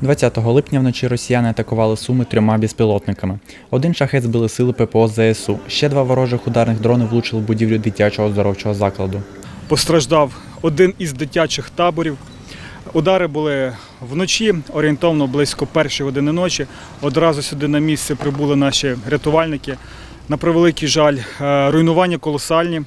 20 липня вночі росіяни атакували Суми трьома безпілотниками. Один шахет збили сили ППО ЗСУ. Ще два ворожих ударних дрони влучили в будівлю дитячого оздоровчого закладу. Постраждав один із дитячих таборів. Удари були вночі, орієнтовно близько першої години ночі. Одразу сюди на місце прибули наші рятувальники. На превеликий жаль, е, руйнування колосальні.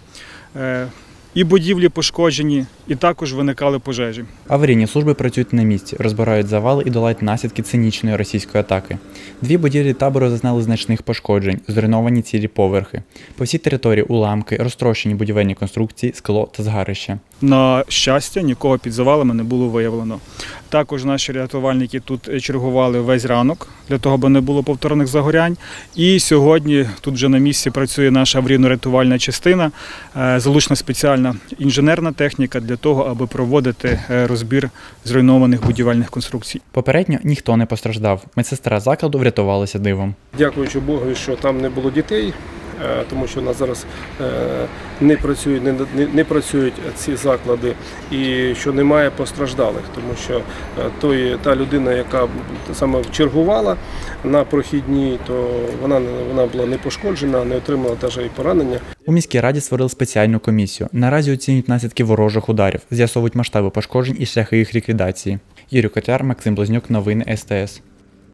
І будівлі пошкоджені, і також виникали пожежі. Аварійні служби працюють на місці, розбирають завали і долають наслідки цинічної російської атаки. Дві будівлі табору зазнали значних пошкоджень, зруйновані цілі поверхи. По всій території уламки, розтрощені будівельні конструкції, скло та згарище. На щастя, нікого під завалами не було виявлено. Також наші рятувальники тут чергували весь ранок для того, аби не було повторних загорянь. І сьогодні тут вже на місці працює наша аварійно-рятувальна частина, е, залучена спеціальна інженерна техніка для того, аби проводити е, розбір зруйнованих будівельних конструкцій. Попередньо ніхто не постраждав. Медсестра закладу врятувалася дивом. Дякуючи Богу, що там не було дітей, е, тому що у нас зараз е, не працюють, не, не, не працюють ці заклади і що немає постраждалих, тому що е, той, та людина, яка саме чергувала на прохідній, то вона, вона була не пошкоджена, не отримала теж і поранення. У міській раді створили спеціальну комісію. Наразі оцінюють наслідки ворожих ударів, з'ясовують масштаби пошкоджень і шляхи їх ліквідації. Юрій Котяр, Максим Близнюк, новини СТС.